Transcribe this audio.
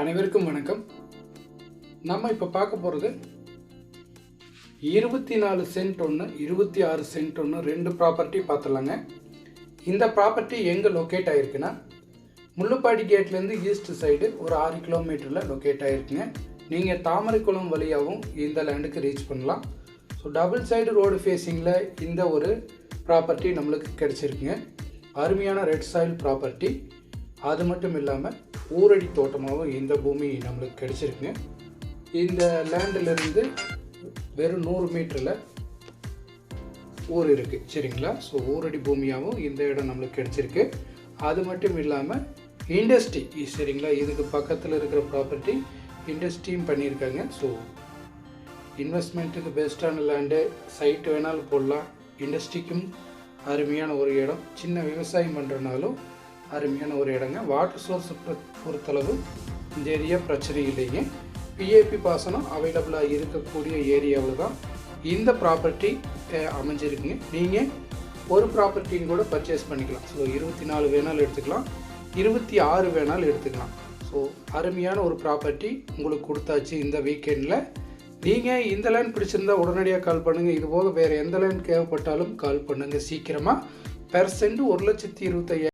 அனைவருக்கும் வணக்கம். நம்ம இப்போ பார்க்க போகிறது இருபத்தி நாலு சென்ட் ஒன்று இருபத்தி ஆறு சென்ட் ஒன்று ரெண்டு ப்ராப்பர்ட்டி பார்த்துடலாங்க. இந்த ப்ராப்பர்ட்டி எங்கே லொக்கேட் ஆகிருக்குன்னா முள்ளுப்பாடி கேட்லேருந்து ஈஸ்ட் சைடு ஒரு ஆறு கிலோமீட்டரில் லொக்கேட் ஆகிருக்குங்க நீங்கள் தாமரைக்குளம் வழியாகவும் இந்த லேண்டுக்கு ரீச் பண்ணலாம். ஸோ டபுள் சைடு ரோடு ஃபேஸிங்கில் இந்த ஒரு ப்ராப்பர்ட்டி நம்மளுக்கு கிடச்சிருக்குங்க. அருமையான ரெட் சாயில் ப்ராப்பர்ட்டி அது மட்டும் இல்லாமல் ஊரடி தோட்டமாகவும் இந்த பூமி நம்மளுக்கு கிடைச்சிருக்குங்க. இந்த லேண்டிலிருந்து வெறும் நூறு மீட்டரில் ஊர் இருக்குது சரிங்களா? ஸோ ஊரடி பூமியாகவும் இந்த இடம் நம்மளுக்கு கிடச்சிருக்கு. அது மட்டும் இல்லாமல் இண்டஸ்ட்ரி சரிங்களா? இதுக்கு பக்கத்தில் இருக்கிற ப்ராப்பர்ட்டி இண்டஸ்ட்ரியும் பண்ணியிருக்காங்க. ஸோ இன்வெஸ்ட்மெண்ட்டுக்கு பெஸ்ட்டான லேண்டு சைட்டு வேணாலும் போடலாம். இண்டஸ்ட்ரிக்கும் அருமையான ஒரு இடம். சின்ன விவசாயம் பண்ணுறனாலும் அருமையான ஒரு இடங்க. வாட்டர் சோர்ஸ் பொறுத்தளவு இந்த ஏரியா பிரச்சனை இல்லைங்க. பிஏபி பாசனம் அவைலபிளாக இருக்கக்கூடிய ஏரியாவில் தான் இந்த ப்ராப்பர்ட்டி அமைஞ்சிருக்குங்க. நீங்கள் ஒரு ப்ராப்பர்ட்டின்னு கூட பர்ச்சேஸ் பண்ணிக்கலாம். ஸோ இருபத்தி நாலு வேணாலும் எடுத்துக்கலாம். இருபத்தி ஆறு வேணாலும் எடுத்துக்கலாம். ஸோ அருமையான ஒரு ப்ராப்பர்ட்டி உங்களுக்கு கொடுத்தாச்சு இந்த வீக்கெண்டில் நீங்கள் இந்த லைன் பிடிச்சிருந்தா உடனடியாக கால் பண்ணுங்கள் இது போக வேறு எந்த லைன் தேவைப்பட்டாலும் கால் பண்ணுங்கள் சீக்கிரமாக பெர்சென்ட் ஒரு லட்சத்தி இருபத்தையாயிரம்